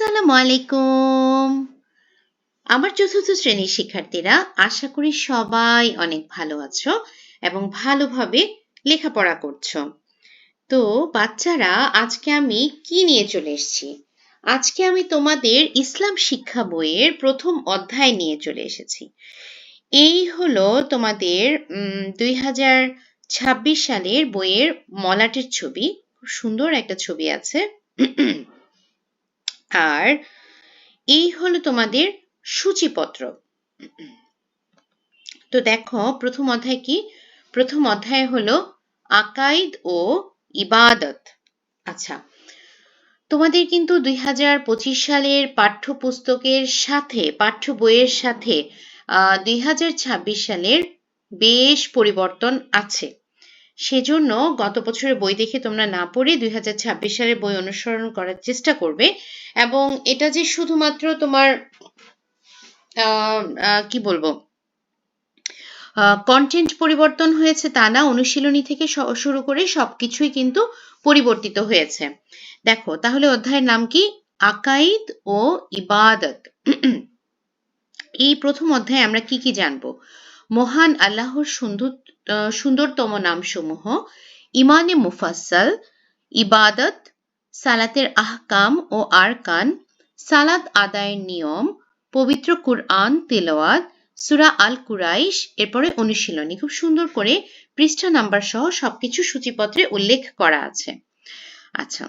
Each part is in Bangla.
আসসালামু আলাইকুম। আমার চতুর্থ শ্রেণির শিক্ষার্থীরা, আশা করি সবাই অনেক ভালো আছো এবং ভালোভাবে লেখাপড়া করছ। তো বাচ্চারা, আজকে আমি কি নিয়ে চলে এসেছি? আজকে আমি তোমাদের ইসলাম শিক্ষা বইয়ের প্রথম অধ্যায় নিয়ে চলে এসেছি। এই হলো তোমাদের দুই হাজার ছাব্বিশ সালের বইয়ের মলাটের ছবি। খুব সুন্দর একটা ছবি আছে। আর এই হলো তোমাদের সূচিপত্র। তো দেখো, প্রথম অধ্যায় কি? প্রথম অধ্যায় হলো আকাইদ ও ইবাদত। আচ্ছা তোমাদের কিন্তু দুই হাজার পঁচিশ সালের পাঠ্যপুস্তকের সাথে, পাঠ্য বইয়ের সাথে দুই হাজার ছাব্বিশ সালের বেশ পরিবর্তন আছে। সেজন্য গত বছরের বই দেখে তোমরা না পড়ে দুই হাজার ছাব্বিশ সালের বই অনুসরণ করার চেষ্টা করবে। এবং এটা যে শুধুমাত্র তোমার কি বলব কন্টেন্ট পরিবর্তন হয়েছে তা না, অনুশীলনী থেকে শুরু করে সবকিছুই কিন্তু পরিবর্তিত হয়েছে। দেখো, তাহলে অধ্যায়ের নাম কি? আকাইদ ও ইবাদত। এই প্রথম অধ্যায়ে আমরা কি কি জানব? মহান আল্লাহর সুন্দর সুন্দরতম নামসমূহ। ইমানে মুফাসসাল, ইবাদত, সালাতের আহকাম ও আরকান, সালাত আদায়ের নিয়ম, পবিত্র কুরআন, তেলাওয়াত, সুরা আল কুরাইশ এরপরে অনুশীলনী। খুব সুন্দর করে পৃষ্ঠা নাম্বার সহ সবকিছু সূচিপত্রে উল্লেখ করা আছে। আচ্ছা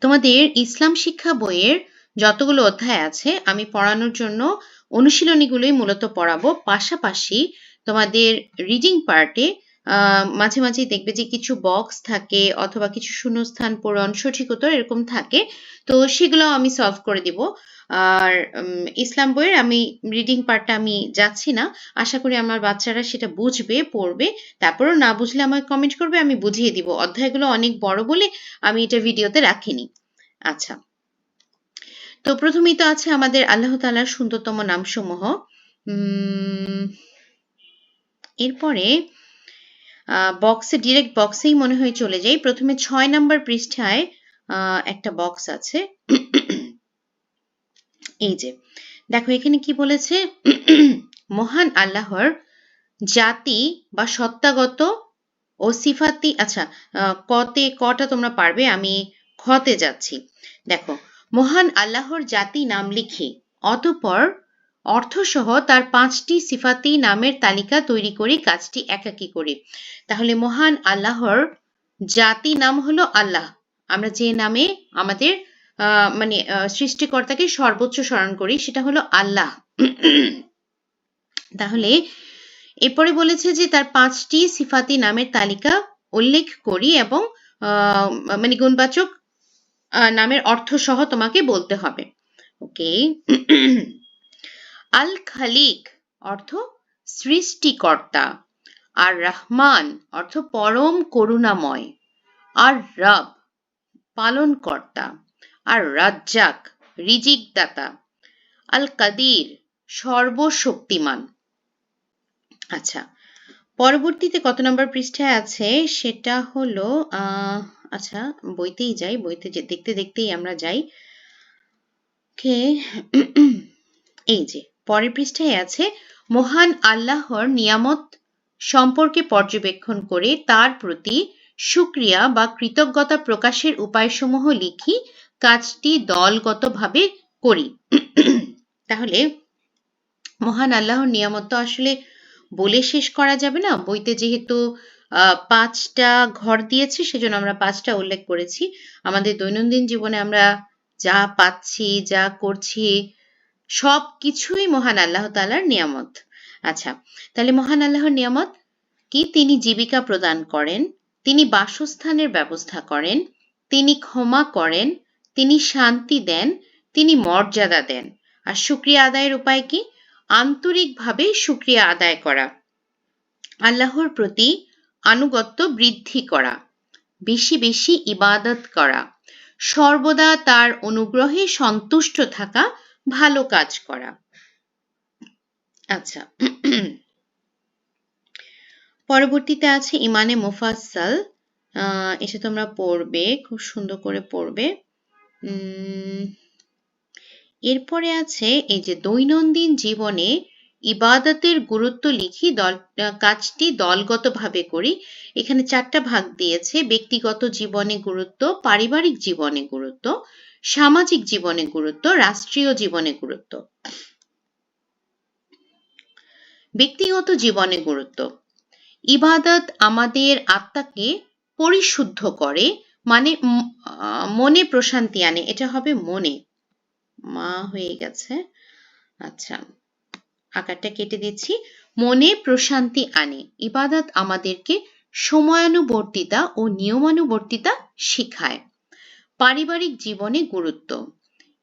তোমাদের ইসলাম শিক্ষা বইয়ের যতগুলো অধ্যায় আছে, আমি পড়ানোর জন্য অনুশীলনীগুলোই মূলত পড়াবো। পাশাপাশি তোমাদের রিডিং পার্টে মাঝে মাঝে দেখবে যে কিছু বক্স থাকে অথবা কিছু শূন্যস্থান পূরণ, সঠিক উত্তর এরকম থাকে। তো সেগুলো আমি সলভ করে দিব। আর ইসলাম বইয়ের আমি রিডিং পার্টটা আমি যাচ্ছি না। আশা করি আমার বাচ্চারা সেটা বুঝবে, পড়বে। তারপরও না বুঝলে আমায় কমেন্ট করবে, আমি বুঝিয়ে দিব। অধ্যায়গুলো অনেক বড় বলে আমি এটা ভিডিওতে রাখিনি। আচ্ছা। তো প্রথমেই তো আছে আমাদের আল্লাহ তালার সুন্দরতম নামসমূহ। এরপরে বক্সে ডিরেক্ট বক্সেই মনে হয় চলে যাই। প্রথমে ছয় নাম্বার পৃষ্ঠায় একটা বক্স আছে। এই যে, দেখো এখানে কি বলেছে? মহান আল্লাহর জাতি বা সত্তাগত ও সিফাতি আচ্ছা কতে, কটা তোমরা পারবে? আমি খতে যাচ্ছি। দেখো, মহান আল্লাহর জাতি নাম লিখি, অতপর অর্থসহ তার পাঁচটি সিফাতি নামের তালিকা তৈরি করি কাজটি একাকি করি। তাহলে মহান আল্লাহর জাতি নাম হলো আল্লাহ। আমরা যে নামে আমাদের মানে সৃষ্টিকর্তাকে সর্বোচ্চ স্মরণ করি, সেটা হলো আল্লাহ। তাহলে এরপরে বলেছে যে তার পাঁচটি সিফাতি নামের তালিকা উল্লেখ করি এবং মানে গুণবাচক নামের অর্থ সহ তোমাকে বলতে হবে। ওকে। আল খালিক অর্থ সৃষ্টিকর্তা, আর রহমান অর্থ পরম করুণাময়, আর রব পালনকর্তা, আর রাজ্জাক রিজিক দাতা আল কাদির সর্বশক্তিমান। আচ্ছা পরবর্তীতে কত নম্বর পৃষ্ঠায় আছে? সেটা হলো আচ্ছা বইতেই যাই, বইতে যে, দেখতে দেখতেই আমরা যাই। কে এই যে পরের পৃষ্ঠায় আছে, মহান আল্লাহর নিয়ামত সম্পর্কে পর্যবেক্ষণ করে তার প্রতি সুক্রিয়া বা কৃতজ্ঞতা প্রকাশের উপায়সমূহ লিখি, কাজটি দলগতভাবে করি। তাহলে, মহান আল্লাহর নিয়ামত তো আসলে বলে শেষ করা যাবে না। বইতে যেহেতু পাঁচটা ঘর দিয়েছে, সেজন্য আমরা পাঁচটা উল্লেখ করেছি। আমাদের দৈনন্দিন জীবনে আমরা যা পাচ্ছি, যা করছি সব কিছুই মহান আল্লাহ তালার নিয়ামত। আচ্ছা তাহলে মহান আল্লাহর নিয়ামত কি? তিনি জীবিকা প্রদান করেন, তিনি বাসস্থানের ব্যবস্থা করেন, তিনি ক্ষমা করেন, তিনি শান্তি দেন, তিনি মর্যাদা দেন। আর সুক্রিয়া আদায়ের উপায় কি? আন্তরিকভাবে সুক্রিয়া আদায় করা। আল্লাহর প্রতি আনুগত্য বৃদ্ধি করা। বেশি বেশি ইবাদত করা। সর্বদা তার অনুগ্রহে সন্তুষ্ট থাকা ভালো কাজ করা। আচ্ছা। পরবর্তীতে আছে ইমানে মুফাসাল এটা তোমরা পড়বে, খুব সুন্দর করে পড়বে। এরপরে আছে এই যে দৈনন্দিন জীবনে ইবাদতের গুরুত্ব লিখি, দল কাজটি দলগতভাবে করি। এখানে চারটা ভাগ দিয়েছে, ব্যক্তিগত জীবনে গুরুত্ব, পারিবারিক জীবনে গুরুত্ব। সামাজিক জীবনে গুরুত্ব, রাষ্ট্রীয় জীবনে গুরুত্ব। ব্যক্তিগত জীবনে গুরুত্ব। ইবাদত আমাদের আত্মাকে পরিশুদ্ধ করে মানে মনে প্রশান্তি আনে। এটা হবে মনে। মা হয়ে গেছে। আচ্ছা আকারটা কেটে দিচ্ছি। মনে প্রশান্তি আনে। ইবাদত আমাদেরকে সময়ানুবর্তিতা ও নিয়মানুবর্তিতা শিখায়। পারিবারিক জীবনে গুরুত্ব।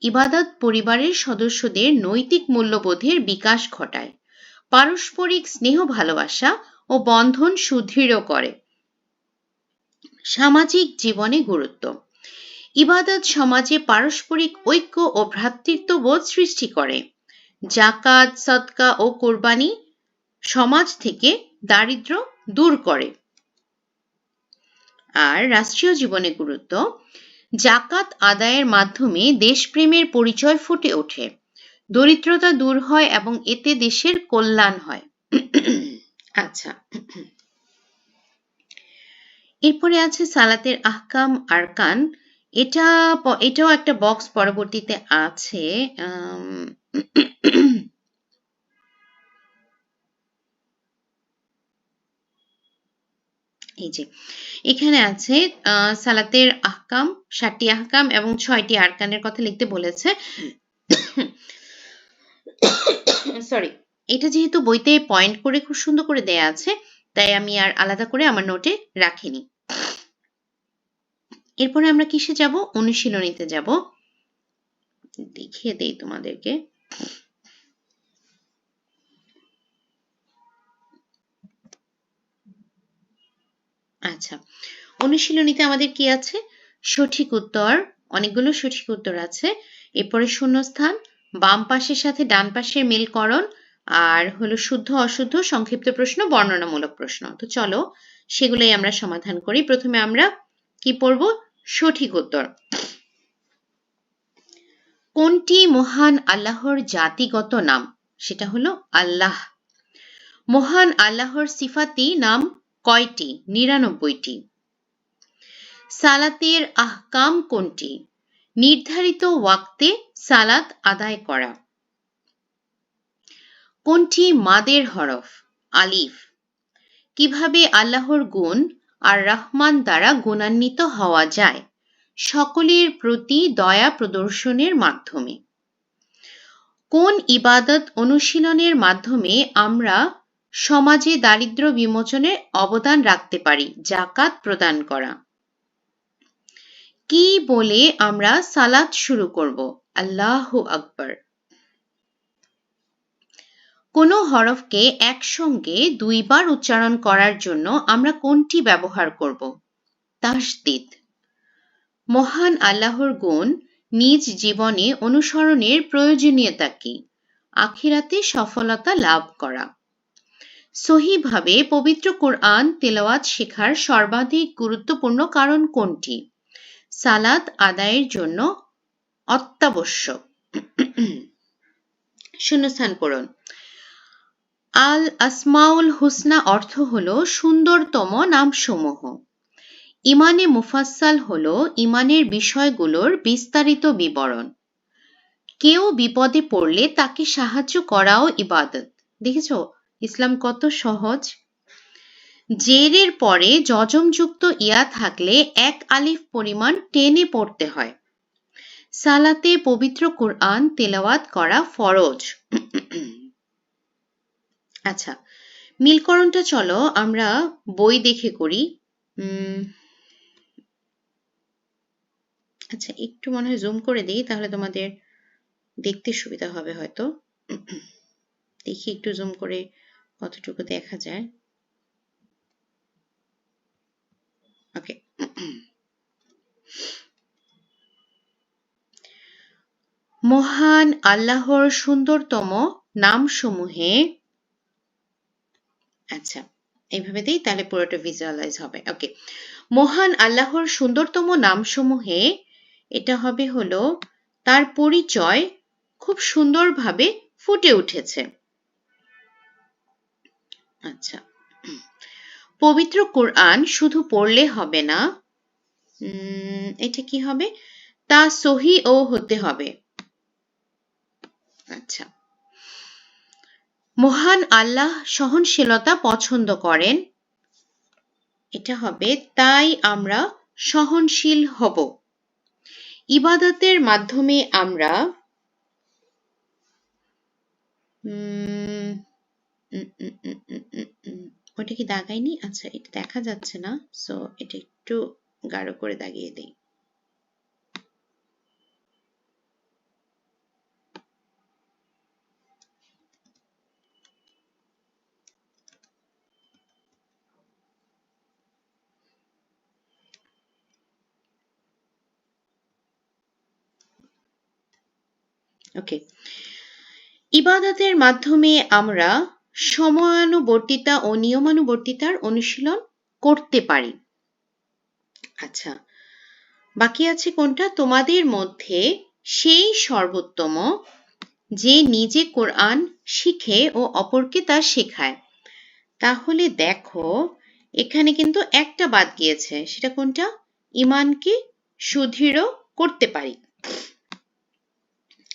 ইবাদত পরিবারের সদস্যদের নৈতিক মূল্যবোধের বিকাশ ঘটায়। পারস্পরিক স্নেহ ভালোবাসা ও বন্ধন সুদৃঢ় করে। সামাজিক জীবনে গুরুত্ব। ইবাদত সমাজে পারস্পরিক ঐক্য ও ভ্রাতৃত্ববোধ সৃষ্টি করে। জাকাত সদকা ও কোরবানি সমাজ থেকে দারিদ্র দূর করে। আর রাষ্ট্রীয় জীবনে গুরুত্ব। জাকাত আদায়ের মাধ্যমে দেশপ্রেমের পরিচয় ফুটে ওঠে। দরিদ্রতা দূর হয় এবং এতে দেশের কল্যাণ হয়। আচ্ছা। এরপরে আছে সালাতের আহকাম, আরকান। এটা এটাও একটা বক্স পরবর্তীতে আছে এই যে, এখানে আছে সালাতের আহকাম ষাটটি আহকাম এবং ছয়টি আরকানের কথা লিখতে বলেছে। সরি এটা যেহেতু বইতে পয়েন্ট করে খুব সুন্দর করে দেয়া আছে, তাই আমি আর আলাদা করে আমার নোটে রাখিনি। এরপরে আমরা কিসে যাব? অনুশীলনীতে যাব। দেখিয়ে দেই তোমাদেরকে। আচ্ছা অনুশীলনীতে আমাদের কি আছে? সঠিক উত্তর, অনেকগুলো সঠিক উত্তর আছে। এরপরে শূন্যস্থান, বাম পাশের সাথে ডান পাশের মিলকরণ, আর হলো শুদ্ধ, অশুদ্ধ, সংক্ষিপ্ত প্রশ্ন, বর্ণনামূলক প্রশ্ন। তো চলো, সেগুলোই আমরা সমাধান করি। প্রথমে আমরা কি পড়ব? সঠিক উত্তর। কোনটি মহান আল্লাহর জাতিগত নাম? সেটা হলো আল্লাহ। মহান আল্লাহর সিফাতি নাম কয়টি? নিরানব্বইটি। সালাতের আহকাম কোনটি? নির্ধারিত ওয়াক্তে সালাত আদায় করা। কোনটি মাদের হরফ? আলিফ। কীভাবে আল্লাহর গুণ আর রহমান দ্বারা গুণান্বিত হওয়া যায়? সকলের প্রতি দয়া প্রদর্শনের মাধ্যমে। কোন ইবাদত অনুশীলনের মাধ্যমে আমরা সমাজে দারিদ্র বিমোচনে অবদান রাখতে পারি, জাকাত প্রদান করা। কি বলে আমরা সালাত শুরু করব? আল্লাহ আকবর। কোনো হরফকে একসঙ্গে দুইবার উচ্চারণ করার জন্য আমরা কোনটি ব্যবহার করব? তাসদিদ। মহান আল্লাহর গুণ নিজ জীবনে অনুসরণের প্রয়োজনীয়তা কি? আখিরাতে সফলতা লাভ করা। সহিভাবে পবিত্র কোরআন তেলাওয়াত শেখার সর্বাধিক গুরুত্বপূর্ণ কারণ কোনটি? সালাত আদায়ের জন্য অত্যাবশ্যক। শূন্যস্থান পূরণ আল আসমাউল হুসনা অর্থ হল সুন্দরতম নামসমূহ। ইমানে মুফাসাল হল ইমানের বিষয়গুলোর বিস্তারিত বিবরণ। কেউ বিপদে পড়লে তাকে সাহায্য করাও ইবাদত। দেখেছ? ইসলাম কত সহজ? জেরের পরে যজমযুক্ত ইয়া থাকলে এক আলিফ পরিমাণ টেনে পড়তে হয়। সালাতে পবিত্র কোরআন তেলাওয়াত করা ফরজ। আচ্ছা মিলকরণটা চলো, আমরা বই দেখে করি। আচ্ছা একটু মনে হয় জুম করে দিই, তাহলে তোমাদের দেখতে সুবিধা হবে হয়তো। দেখি একটু জুম করে কতটুকু দেখা যায়? ওকে মহান আল্লাহর সুন্দরতম নামসমূহে আচ্ছা এইভাবে দিই তাহলে পুরোটা ভিজুয়ালাইজ হবে। ওকে মহান আল্লাহর সুন্দরতম নামসমূহে এটা হবে হলো তার পরিচয় খুব সুন্দরভাবে ফুটে উঠেছে। আচ্ছা। পবিত্র কোরআন শুধু পড়লে হবে না এটা কি হবে? তা সহি ও হতে হবে। আচ্ছা। মহান আল্লাহ সহনশীলতা পছন্দ করেন। এটা হবে, তাই আমরা সহনশীল হব। ইবাদতের মাধ্যমে আমরা ওটা কি দাগাইনি আচ্ছা এটা দেখা যাচ্ছে না সো এটা একটু গাঢ় করে দাগিয়ে দিই। ওকে ইবাদতের মাধ্যমে আমরা সময়ানুবর্তিতা ও নিয়মানুবর্তিতার অনুশীলন করতে পারি। আচ্ছা বাকি আছে কোনটা? তোমাদের মধ্যে সেই সর্বোত্তম যে নিজে কোরআন শিখে ও অপরকে তা শেখায়। তাহলে দেখো, এখানে কিন্তু একটা বাদ গিয়েছে, সেটা কোনটা? ইমানকে সুদৃঢ় করতে পারি।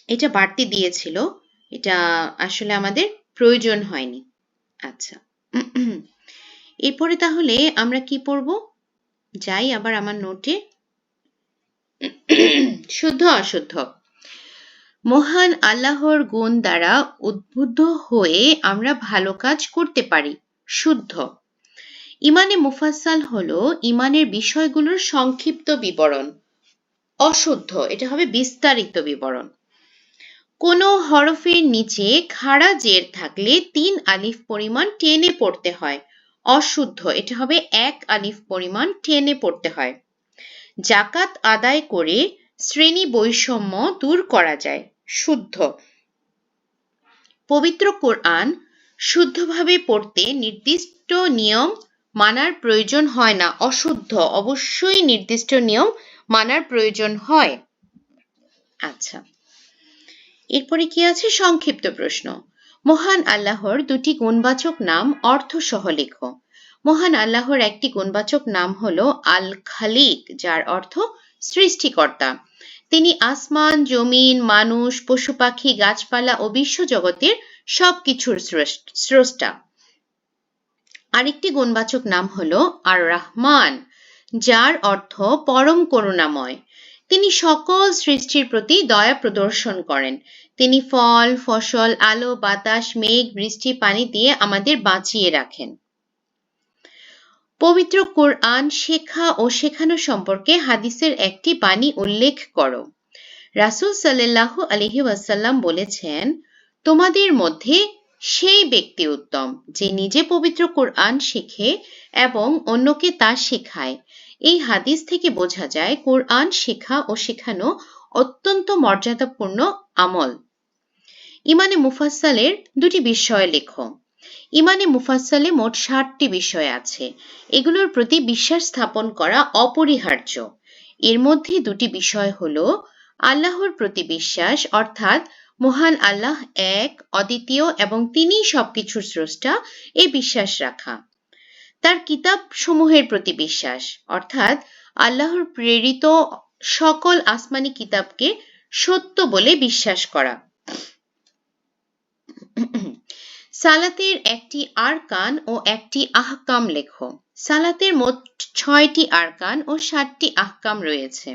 এটা বাড়তি দিয়েছিল। এটা আসলে আমাদের প্রয়োজন হয়নি। আচ্ছা। এরপরে তাহলে আমরা কি পড়ব? যাই আবার আমার নোটে। শুদ্ধ অশুদ্ধ। মহান আল্লাহর গুণ দ্বারা উদ্বুদ্ধ হয়ে আমরা ভালো কাজ করতে পারি। শুদ্ধ। ইমানে মুফাসাল হলো ইমানের বিষয়গুলোর সংক্ষিপ্ত বিবরণ। অশুদ্ধ। এটা হবে বিস্তারিত বিবরণ। কোনো হরফের নিচে খাড়া জের থাকলে তিন আলিফ পরিমাণ টেনে পড়তে হয়। অশুদ্ধ, এটা হবে এক আলিফ পরিমাণ টেনে পড়তে হয়। জাকাত আদায় করে শ্রেণি বৈষম্য দূর করা যায়, শুদ্ধ। পবিত্র কোরআন শুদ্ধভাবে পড়তে নির্দিষ্ট নিয়ম মানার প্রয়োজন হয় না। অশুদ্ধ, অবশ্যই নির্দিষ্ট নিয়ম মানার প্রয়োজন হয়। আচ্ছা। এরপরে কি আছে? সংক্ষিপ্ত প্রশ্ন। মহান আল্লাহর দুটি গুণবাচক নাম অর্থ সহ লেখো। মহান আল্লাহর একটি গুণবাচক নাম হলো আল খালিক যার অর্থ সৃষ্টিকর্তা। তিনি আসমান, জমিন, মানুষ, পশু পাখি, গাছপালা ও বিশ্ব জগতের সবকিছুর স্রষ্টা। আরেকটি গুণবাচক নাম হলো আর রাহমান যার অর্থ পরম করুণাময়। তিনি সকল সৃষ্টির প্রতি দয়া প্রদর্শন করেন। তিনি ফল, ফসল, আলো, বাতাস, মেঘ, বৃষ্টি, পানি দিয়ে আমাদের বাঁচিয়ে রাখেন। পবিত্র কোরআন শেখা ও শেখানো সম্পর্কে হাদিসের একটি বাণী উল্লেখ করো। রাসুল সাল্লাহ আলহি ওয়াসাল্লাম বলেছেন, তোমাদের মধ্যে সেই ব্যক্তি উত্তম, যে নিজে পবিত্র কোরআন শেখে এবং অন্যকে তা শেখায়। এই হাদিস থেকে বোঝা যায় কোরআন শেখা ও শেখানো অত্যন্ত মর্যাদাপূর্ণ আমল। ইমানে মুফাসালের দুটি বিষয় লেখো। ইমানে মুফাসালে মোট ষাটটি বিষয় আছে। এগুলোর প্রতি বিশ্বাস স্থাপন করা অপরিহার্য। এর মধ্যে দুটি বিষয় হল আল্লাহর প্রতি বিশ্বাস, অর্থাৎ মহান আল্লাহ এক, অদ্বিতীয় এবং তিনি সবকিছুর স্রষ্টা এ বিশ্বাস রাখা। তার কিতাব সমূহের প্রতি বিশ্বাস। অর্থাৎ আল্লাহর প্রেরিত সকল আসমানি কিতাবকে সত্য বলে বিশ্বাস করা। সালাতের একটি আরকান ও একটি আহকাম লেখো। সালাতের মোট ছয়টি আরকান ও সাতটি আহকাম রয়েছে।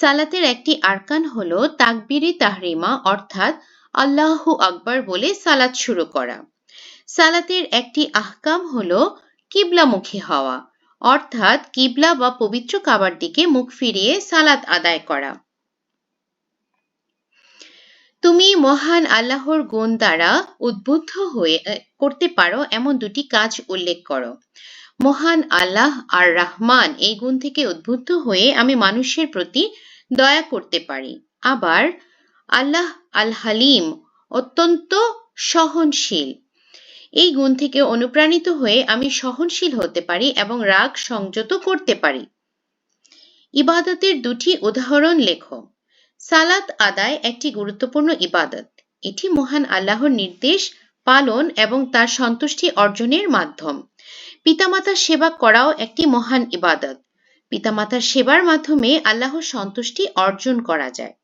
সালাতের একটি আরকান হল তাকবিরি তাহরিমা, অর্থাৎ আল্লাহু আকবর বলে সালাত শুরু করা। সালাতের একটি আহকাম হল কিবলামুখী হওয়া, অর্থাৎ কিবলা বা পবিত্র কাবার দিকে মুখ ফিরিয়ে সালাত আদায় করা। তুমি মহান আল্লাহর গুণ দ্বারা উদ্বুদ্ধ হয়ে করতে পারো এমন দুটি কাজ উল্লেখ করো। মহান আল্লাহ আর রাহমান এই গুণ থেকে উদ্বুদ্ধ হয়ে আমি মানুষের প্রতি দয়া করতে পারি। আবার আল্লাহ আল হালিম অত্যন্ত সহনশীল এই গুণ থেকে অনুপ্রাণিত হয়ে আমি সহনশীল হতে পারি এবং রাগ সংযত করতে পারি। ইবাদতের দুটি উদাহরণ লেখো। সালাত আদায় একটি গুরুত্বপূর্ণ ইবাদত। এটি মহান আল্লাহর নির্দেশ, পালন এবং তার সন্তুষ্টি অর্জনের মাধ্যম। পিতামাতার সেবা করাও একটি মহান ইবাদত। পিতামাতার সেবার মাধ্যমে আল্লাহর সন্তুষ্টি অর্জন করা যায়।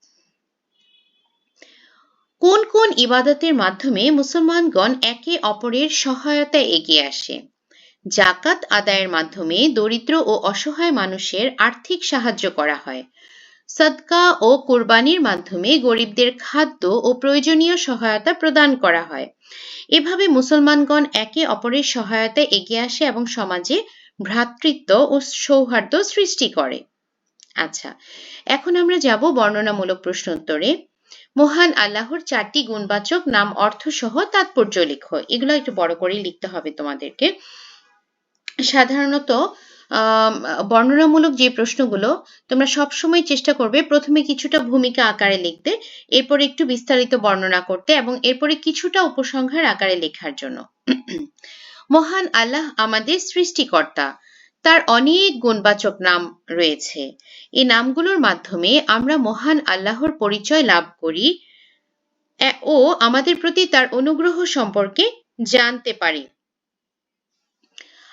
কোন কোন ইবাদতের মাধ্যমে মুসলমানগণ একে অপরের সহায়তায় এগিয়ে আসে? জাকাত আদায়ের মাধ্যমে দরিদ্র ও অসহায় মানুষের আর্থিক সাহায্য করা হয়। সদকা ও কোরবানির মাধ্যমে গরিবদের খাদ্য ও প্রয়োজনীয় সহায়তা প্রদান করা হয়। এভাবে মুসলমানগণ একে অপরের সহায়তায় এগিয়ে আসে এবং সমাজে ভ্রাতৃত্ব ও সৌহার্দ্য সৃষ্টি করে। আচ্ছা এখন আমরা যাব বর্ণনামূলক প্রশ্নোত্তরে। মহান আল্লাহর চারটি গুণবাচক নাম অর্থ সহ তাৎপর্য লিখো। এগুলো একটু বড় করে লিখতে হবে তোমাদেরকে। সাধারণত বর্ণনামূলক যে প্রশ্নগুলো, তোমরা সবসময় চেষ্টা করবে প্রথমে কিছুটা ভূমিকা আকারে লিখতে, এরপর একটু বিস্তারিত বর্ণনা করতে এবং এরপরে কিছুটা উপসংহার আকারে লেখার জন্য। মহান আল্লাহ আমাদের সৃষ্টিকর্তা। তার অনেক গুণবাচক নাম রয়েছে। এই নামগুলোর মাধ্যমে আমরা মহান আল্লাহর পরিচয় লাভ করি ও আমাদের প্রতি তার অনুগ্রহ সম্পর্কে জানতে পারি।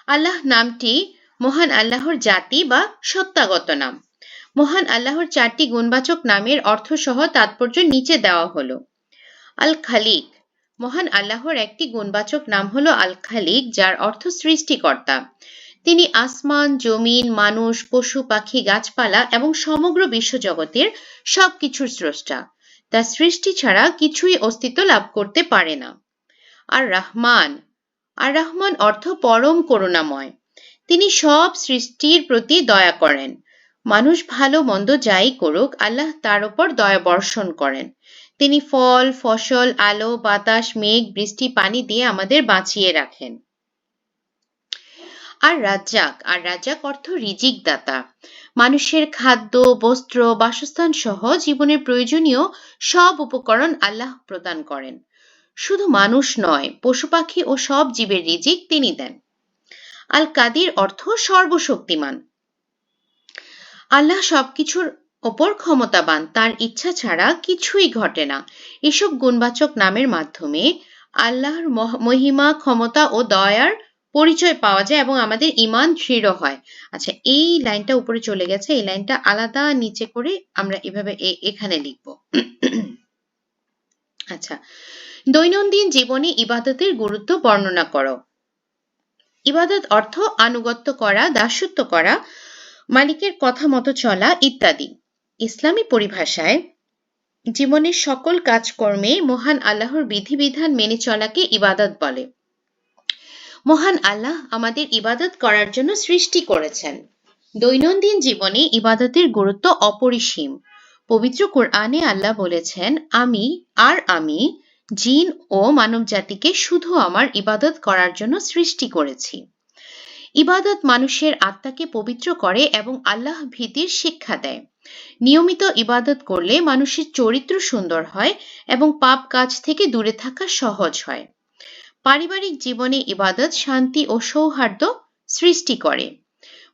আল্লাহ নামটি মহান আল্লাহর জাতি বা সত্তাগত নাম। মহান আল্লাহর চারটি গুণবাচক নামের অর্থ সহ তাৎপর্য নিচে দেওয়া হলো। আল খালিক মহান আল্লাহর একটি গুণবাচক নাম হলো আল খালিক যার অর্থ সৃষ্টিকর্তা। তিনি আসমান, জমিন, মানুষ, পশু, পাখি, গাছপালা এবং সমগ্র বিশ্বজগতের সবকিছুর স্রষ্টা। তার সৃষ্টি ছাড়া কিছুই অস্তিত্ব লাভ করতে পারে না। আর রাহমান, আর রহমান অর্থ পরম করুণাময়। তিনি সব সৃষ্টির প্রতি দয়া করেন। মানুষ ভালো মন্দ যাই করুক, আল্লাহ তার উপর দয়া বর্ষণ করেন। তিনি ফল, ফসল, আলো, বাতাস, মেঘ, বৃষ্টি, পানি দিয়ে আমাদের বাঁচিয়ে রাখেন। আর রাজ্জাক আর রাজ্জাক অর্থ রিজিক দাতা মানুষের খাদ্য, বস্ত্র, বাসস্থান সহ জীবনের প্রয়োজনীয় সব উপকরণ আল্লাহ প্রদান করেন। শুধু মানুষ নয় পশু পাখি ও সব জীবের রিজিক তিনি দেন। আল কাদির অর্থ সর্বশক্তিমান। আল্লাহ সবকিছুর ওপর ক্ষমতাবান, তার ইচ্ছা ছাড়া কিছুই ঘটে না। এসব গুণবাচক নামের মাধ্যমে আল্লাহর মহিমা, ক্ষমতা ও দয়ার পরিচয় পাওয়া যায় এবং আমাদের ইমান দৃঢ় হয়। আচ্ছা এই লাইনটা উপরে চলে গেছে, এই লাইনটা আলাদা নিচে করে আমরা এভাবে এখানে লিখব। আচ্ছা দৈনন্দিন জীবনে ইবাদতের গুরুত্ব বর্ণনা করো। ইবাদত অর্থ আনুগত্য করা, দাসত্ব করা, মালিকের কথা মতো চলা ইত্যাদি। ইসলামী পরিভাষায়, জীবনের সকল কাজকর্মে মহান আল্লাহর বিধিবিধান মেনে চলাকে ইবাদত বলে। মহান আল্লাহ আমাদের ইবাদত করার জন্য সৃষ্টি করেছেন। দৈনন্দিন জীবনে ইবাদতের গুরুত্ব অপরিসীম। পবিত্র কোরআনে আল্লাহ বলেছেন, আমি আর আমি, জিন ও মানবজাতিকে শুধু আমার ইবাদত করার জন্য সৃষ্টি করেছি। ইবাদত মানুষের আত্মাকে পবিত্র করে এবং আল্লাহ ভীতির শিক্ষা দেয়। নিয়মিত ইবাদত করলে মানুষের চরিত্র সুন্দর হয় এবং পাপ কাজ থেকে দূরে থাকা সহজ হয়। পারিবারিক জীবনে ইবাদত, শান্তি ও সৌহার্দ্য সৃষ্টি করে।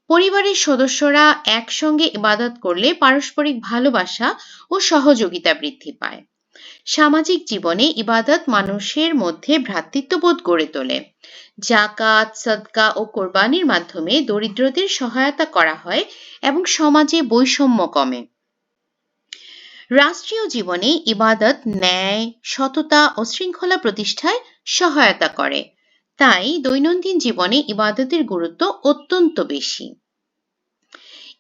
পরিবারের সদস্যরা একসঙ্গে ইবাদত করলে পারস্পরিক ভালোবাসা ও সহযোগিতা বৃদ্ধি পায়। সামাজিক জীবনে ইবাদত মানুষের মধ্যে ভ্রাতৃত্ববোধ গড়ে তোলে। জাকাত সদকা ও কোরবানির মাধ্যমে দরিদ্রদের সহায়তা করা হয় এবং সমাজে বৈষম্য কমে। রাষ্ট্রীয় জীবনে ইবাদত, ন্যায়, সততা ও শৃঙ্খলা প্রতিষ্ঠায় সহায়তা করে। তাই দৈনন্দিন জীবনে ইবাদতের গুরুত্ব অত্যন্ত বেশি।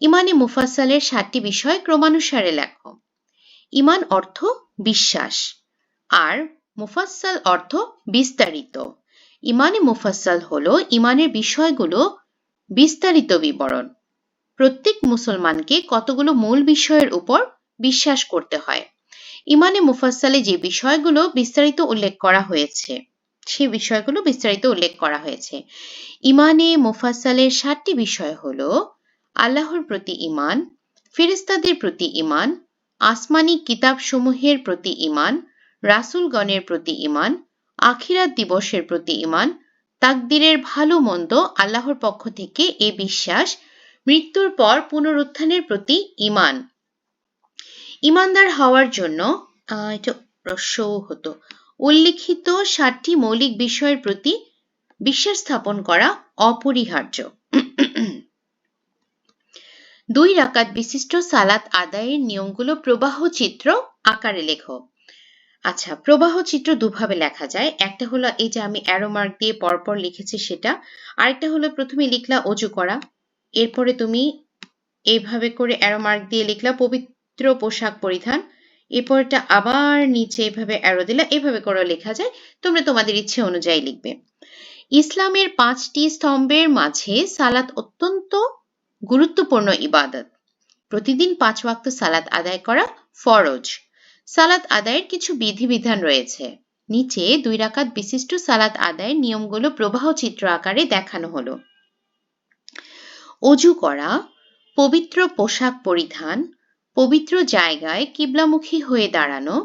ইমানে মুফাসালের সাতটি বিষয় ক্রমানুসারে লেখো। ইমান অর্থ বিশ্বাস, আর মুফাসাল অর্থ বিস্তারিত। ইমানে মুফাসাল হল ইমানের বিষয়গুলো বিস্তারিত বিবরণ। প্রত্যেক মুসলমানকে কতগুলো মূল বিষয়ের উপর বিশ্বাস করতে হয়। ইমানে মুফাসালে যে বিষয়গুলো বিস্তারিত উল্লেখ করা হয়েছে সে বিষয়গুলো বিস্তারিত উল্লেখ করা হয়েছে। ইমানে মুফাসালের সাতটি বিষয় হল, আল্লাহর প্রতি ইমান ফিরিস্তাদের প্রতি ইমান আসমানি কিতাবসমূহের প্রতি ইমান রাসুলগণের প্রতি ইমান আখিরাত দিবসের প্রতি ইমান তাকদিরের ভালো মন্দ আল্লাহর পক্ষ থেকে এ বিশ্বাস, মৃত্যুর পর পুনরুত্থানের প্রতি ইমান ইমানদার হওয়ার জন্য এটা হতো। উল্লিখিত সাতটি মৌলিক বিষয়ের প্রতি বিশ্বাস স্থাপন করা অপরিহার্য। দুই রাকাত বিশিষ্ট সালাত আদায়ের নিয়মগুলো প্রবাহ চিত্র আকারে লেখো। আচ্ছা প্রবাহ চিত্র দুভাবে লেখা যায়। একটা হলো এই যে আমি অ্যারো মার্ক দিয়ে পরপর লিখেছি সেটা। আরেকটা হলো প্রথমে লিখলা অজু করা। এরপরে তুমি এইভাবে করে অ্যারো মার্ক দিয়ে লিখলা পবিত্র পোশাক পরিধান। এরপরটা আবার নিচে এভাবে অ্যারো দিলা এভাবে করে লেখা যায়, তোমরা তোমাদের ইচ্ছে অনুযায়ী লিখবে। ইসলামের পাঁচটি স্তম্ভের মাঝে সালাত অত্যন্ত গুরুত্বপূর্ণ ইবাদত। প্রতিদিন পাঁচ ওয়াক্ত সালাত আদায় করা ফরজ। সালাত আদায়ের কিছু বিধিবিধান রয়েছে। নিচে দুই রাকাত বিশিষ্ট সালাত আদায়ের নিয়মগুলো প্রবাহ চিত্র আকারে দেখানো হলো। অজু করা, পবিত্র পোশাক পরিধান পবিত্র জায়গায় কিবলামুখী হয়ে দাঁড়ানো,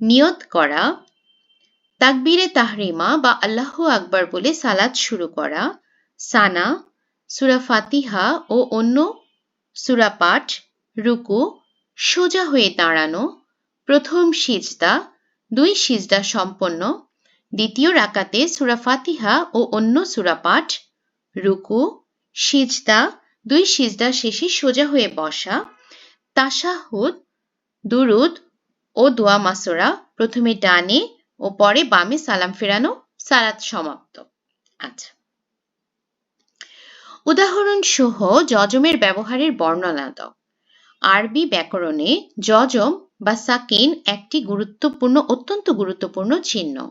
নিয়ত করা, তাকবীরে তাহরিমা বা আল্লাহ আকবার বলে সালাত শুরু করা, সানা, সুরা ফাতিহা ও অন্য সুরা পাঠ, রুকু, সোজা হয়ে দাঁড়ানো, প্রথম সিজদা, দুই সিজদা সম্পন্ন, দ্বিতীয় রাকাতে সুরা ফাতিহা ও অন্য সুরা পাঠ, রুকু, সিজদা, দুই সিজদা শেষে সোজা হয়ে বসা তাশাহুদ, দুরুদ ও দোয়া মাসোরা প্রথমে ডানে ও পরে বামে সালাম ফেরানো, সালাত সমাপ্ত। আচ্ছা। উদাহরণ সহ যজমের ব্যবহারের বর্ণনা দাও। আরবি ব্যাকরণে যজম বা সাকিন একটি গুরুত্বপূর্ণ, অত্যন্ত গুরুত্বপূর্ণ চিহ্ন।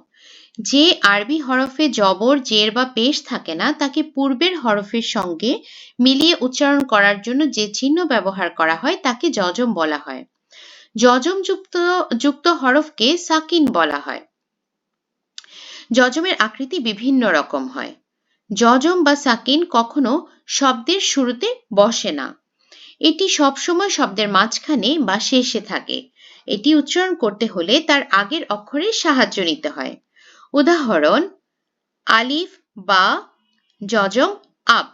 যে আরবি হরফে জবর, জের বা পেশ থাকে না, তাকে পূর্বের হরফের সঙ্গে মিলিয়ে উচ্চারণ করার জন্য যে চিহ্ন ব্যবহার করা হয়, তাকে যজম বলা হয়। যজম যুক্ত যুক্ত হরফকে সাকিন বলা হয়। যজমের আকৃতি বিভিন্ন রকম হয়। যজম বা সাকিন কখনো শব্দের শুরুতে বসে না। এটি সবসময় শব্দের মাঝখানে বা শেষে থাকে। এটি উচ্চারণ করতে হলে তার আগের অক্ষরের সাহায্য নিতে হয়। উদাহরণ, আলিফ বা যজম আব।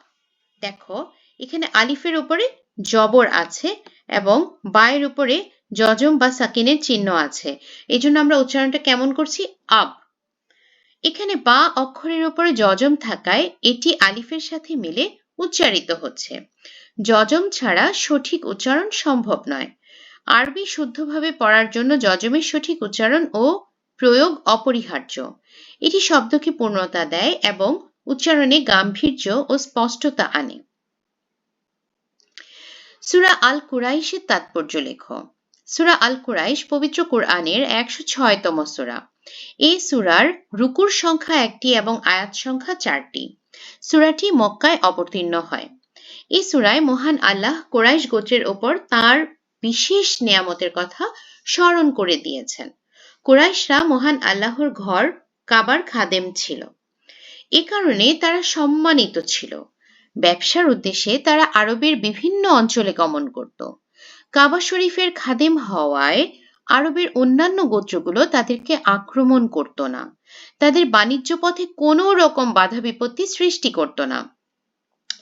দেখো, এখানে আলিফের উপরে জবর আছে এবং বায়ের উপরে যজম বা সাকিনের চিহ্ন আছে। এই জন্য আমরা উচ্চারণটা কেমন করছি? আব। এখানে বা অক্ষরের উপরে যজম থাকায় এটি আলিফের সাথে মিলে উচ্চারিত হচ্ছে। যজম ছাড়া সঠিক উচ্চারণ সম্ভব নয়। আরবি শুদ্ধভাবে পড়ার জন্য যজমের সঠিক উচ্চারণ ও প্রয়োগ অপরিহার্য। এটি শব্দকে পূর্ণতা দেয় এবং উচ্চারণে গাম্ভীর্য ও স্পষ্টতা আনে। সুরা আল কুরাইশের তাৎপর্য লেখ। সুরা আল কুরাইশ পবিত্র কোরআনের একশো ছয়তম সুরা। এই সুরার রুকুর সংখ্যা একটি এবং আয়াত সংখ্যা চারটি। সুরাটি মক্কায় অবতীর্ণ হয়। এই সুরায় মহান আল্লাহ কোরাইশ গোত্রের ওপর তার বিশেষ নিয়ামতের কথা স্মরণ করে দিয়েছেন। কোরাইশরা মহান আল্লাহর ঘর কাবার খাদেম ছিল। এ কারণে তারা সম্মানিত ছিল। ব্যবসার উদ্দেশ্যে তারা আরবের বিভিন্ন অঞ্চলে গমন করত। কাবা শরীফের খাদেম হওয়ায় আরবের অন্যান্য গোত্রগুলো তাদেরকে আক্রমণ করত না। তাদের বাণিজ্য পথে কোনো রকম বাধা বিপত্তি সৃষ্টি করত না।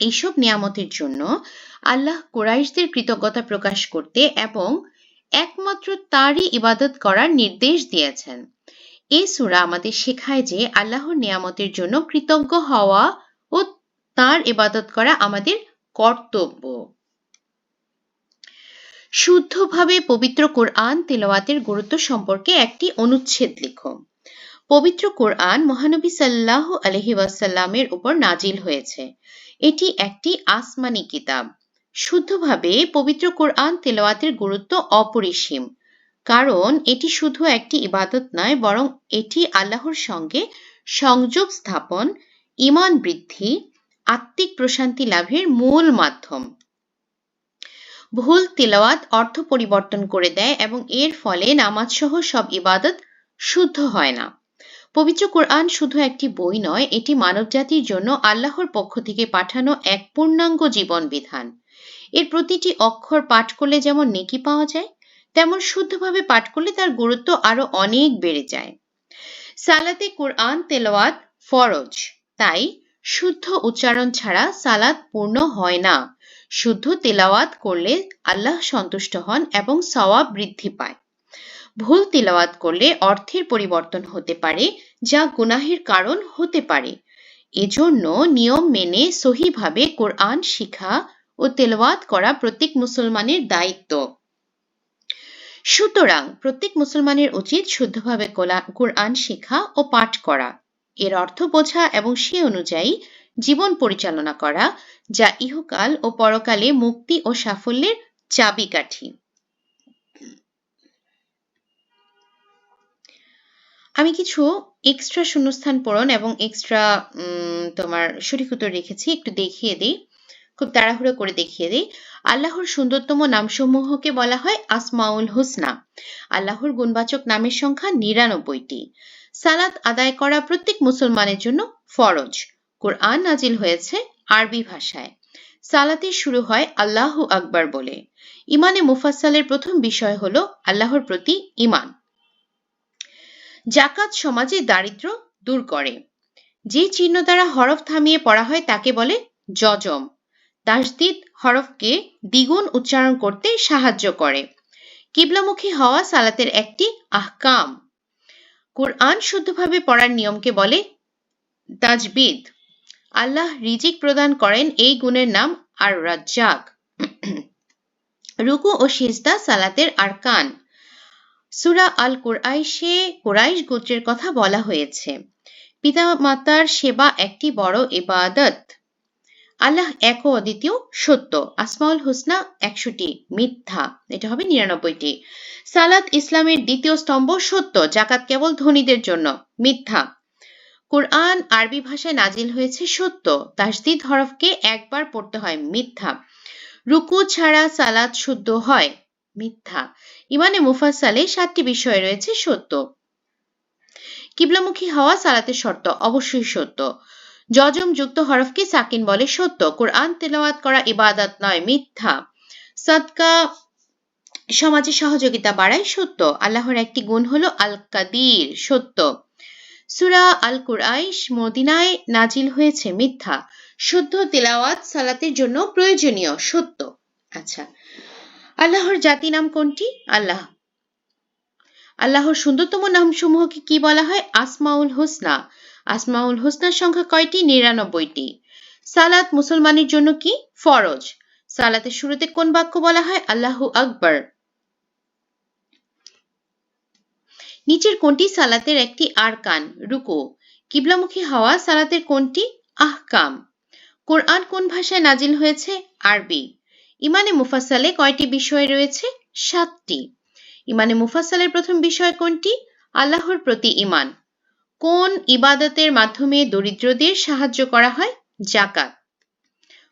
এইসব নিয়ামতের জন্য আল্লাহ কোরাইশদের কৃতজ্ঞতা প্রকাশ করতে এবং একমাত্র তারই ইবাদত করার নির্দেশ দিয়েছেন। এই সুরা আমাদের শেখায় যে আল্লাহর নিয়ামতের জন্য কৃতজ্ঞ হওয়া ও তার ইবাদত করা আমাদের কর্তব্য। শুদ্ধভাবে পবিত্র কোরআন তেলাওয়াতের গুরুত্ব সম্পর্কে একটি অনুচ্ছেদ লিখো। পবিত্র কোরআন মহানবী সাল্লাহ আলহি ওয়াসাল্লামের উপর নাজিল হয়েছে। এটি একটি আসমানি কিতাব। শুদ্ধভাবে পবিত্র কোরআন তেলাওয়াতের গুরুত্ব অপরিসীম। কারণ এটি শুধু একটি ইবাদত নয়, বরং এটি আল্লাহর সঙ্গে সংযোগ স্থাপন ইমান বৃদ্ধি, আত্মিক প্রশান্তি লাভের মূল মাধ্যম। ভুল তিলাওয়াত অর্থ পরিবর্তন করে দেয় এবং এর ফলে নামাজ সহ সব ইবাদত শুদ্ধ হয় না। পবিত্র কোরআন শুধু একটি বই নয়, এটি মানবজাতির জন্য আল্লাহর পক্ষ থেকে পাঠানো এক পূর্ণাঙ্গ জীবন বিধান এর প্রতিটি অক্ষর পাঠ করলে যেমন নেকি পাওয়া যায়, তেমন শুদ্ধভাবে পাঠ করলে তার গুরুত্ব আরও অনেক বেড়ে যায়। সালাতে কোরআন তেলাওয়াত ফরজ, তাই শুদ্ধ উচ্চারণ ছাড়া সালাত পূর্ণ হয় না। শুদ্ধ তেলাওয়াত করলে আল্লাহ সন্তুষ্ট হন এবং সওয়াব বৃদ্ধি পায়। ভুল তেলাওয়াত করলে অর্থের পরিবর্তন হতে পারে, যা গুনাহের কারণ হতে পারে। এজন্য নিয়ম মেনে সহিভাবে কোরআন শিখা ও তেলাওয়াত করা প্রত্যেক মুসলমানের দায়িত্ব। সুতরাং প্রত্যেক মুসলমানের উচিত শুদ্ধভাবে কোরআন শেখা ও পাঠ করা। এর অর্থ বোঝা এবং সে অনুযায়ী জীবন পরিচালনা করা, যা ইহকাল ও পরকালে মুক্তি ও সাফল্যের চাবিকাঠি। আমি কিছু এক্সট্রা শূন্যস্থান পূরণ এবং এক্সট্রা তোমার সঠিক উত্তর রেখেছি, একটু দেখিয়ে দিই। খুব তাড়াহুড়ো করে দেখিয়ে দিই। আল্লাহর সুন্দরতম নামসমূহকে বলা হয় আসমাউল হুসনা। আল্লাহর গুণবাচক নামের সংখ্যা নিরানব্বইটি। সালাত আদায় করা প্রত্যেক মুসলমানের জন্য ফরজ। কোরআন নাজিল হয়েছে আরবি ভাষায়। সালাতে শুরু হয় আল্লাহ আকবার বলে। ইমানে মুফাসালের প্রথম বিষয় হল আল্লাহর প্রতি ইমান জাকাত সমাজে দারিদ্র দূর করে। যে চিহ্ন দ্বারা হরফ থামিয়ে পড়া হয় তাকে বলে জজম। তাসদিদ হরফকে দ্বিগুণ উচ্চারণ করতে সাহায্য করে। কিবলামুখী হওয়া সালাতের একটি আহকাম। কোরআন শুদ্ধভাবে পড়ার নিয়মকে বলে তাজবিদ। আল্লাহ রিজিক প্রদান করেন এই গুণের নাম আর রাজ্জাক রুকু ও সিজদা সালাতের আরকান। সুরা আল কুরআইশে কুরাইশ গোত্রের কথা বলা হয়েছে। পিতা মাতার সেবা একটি বড় ইবাদত। আল্লাহ এক ও অদ্বিতীয় সত্য। আসমাউল হুসনা একশোটি, মিথ্যা, এটা হবে নিরানব্বইটি। সালাত ইসলামের দ্বিতীয় স্তম্ভ সত্য, জাকাত কেবল ধনীদের জন্য, মিথ্যা। কোরআন আরবি ভাষায় নাজিল হয়েছে সত্য, তাসদিদ হরফকে একবার পড়তে হয় মিথ্যা। রুকু ছাড়া সালাত শুদ্ধ হয় মিথ্যা। ইমানে মুফাসালে সাতটি বিষয় রয়েছে সত্য। কিবলামুখী হওয়া সালাতের শর্ত অবশ্যই সত্য। যজম যুক্ত হরফকে সাকিন বলে সত্য। কোরআন তেলাওয়াত করা ইবাদত নয়, মিথ্যা। সৎকা সমাজে সহযোগিতা বাড়ায় সত্য। আল্লাহর একটি গুণ হলো আল কাদির সত্য। সুরা আল কুরাইশ মদিনায় নাজিল হয়েছে মিথ্যা। শুদ্ধ তেলাওয়াত সালাতের জন্য প্রয়োজনীয়, সত্য। আচ্ছা আল্লাহর জাতি নাম কোনটি? আল্লাহ। আল্লাহর সুন্দরতম নামসমূহকে কি বলা হয়? আসমাউল হোসনা। আসমাউল হোসনার সংখ্যা কয়টি? নিরানব্বইটি। সালাত মুসলমানের জন্য কি ফরজ? সালাতের শুরুতে কোন বাক্য বলা হয়? আল্লাহ আকবর। নিচের কোনটি সালাতের একটি আরকান? রুকু। কিবলামুখী হওয়া সালাতের কোনটি? আহকাম। কোরআন কোন ভাষায় নাজিল হয়েছে? আরবি। ইমানে মুফাসালে কয়টি বিষয় রয়েছে? সাতটি। ইমানে মুফাসালের প্রথম বিষয় কোনটি? আল্লাহর প্রতি ইমান কোন ইবাদতের মাধ্যমে দরিদ্রদের সাহায্য করা হয়? জাকাত।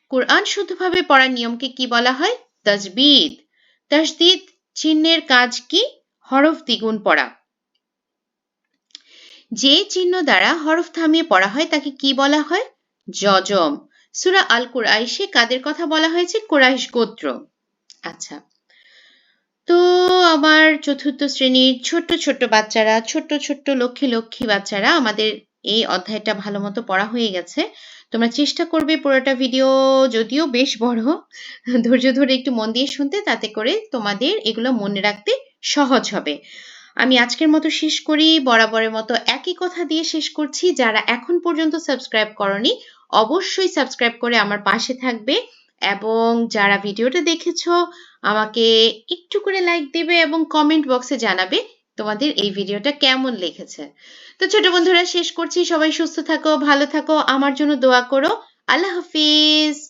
কোরআন শুদ্ধভাবে পড়ার নিয়মকে কি বলা হয়? তাজবিদ তাজদিদ চিহ্নের কাজ কি? হরফ দ্বিগুণ পড়া। যে চিহ্ন দ্বারা হরফ থামিয়ে পড়া হয়, তাকে কি বলা হয়? জজম সুরা আল কুরাইশে কাদের কথা বলা হয়েছে? কুরাইশ গোত্র। আচ্ছা। তো আমার চতুর্থ শ্রেণির ছোট্ট ছোট্ট বাচ্চারা, ছোট্ট ছোট্ট লক্ষ্মী লক্ষ্মী বাচ্চারা আমাদের এই অধ্যায়টা ভালো মতো পড়া হয়ে গেছে। তোমরা চেষ্টা করবে পুরোটা ভিডিও যদিও বেশ বড়, ধৈর্য ধরে একটু মন দিয়ে শুনতে, তাতে করে তোমাদের এগুলো মনে রাখতে সহজ হবে। আমি আজকের মতো শেষ করি, বরাবরের মতো একই কথা দিয়ে শেষ করছি। যারা এখন পর্যন্ত সাবস্ক্রাইব করনি, অবশ্যই সাবস্ক্রাইব করে আমার পাশে থাকবে। এবং যারা ভিডিওটা দেখেছ, আমাকে একটু করে লাইক দেবে এবং কমেন্ট বক্সে জানাবে তোমাদের এই ভিডিওটা কেমন লেগেছে। তো ছোট বন্ধুরা, শেষ করছি। সবাই সুস্থ থাকো, ভালো থাকো। আমার জন্য দোয়া করো। আল্লাহ হাফিজ।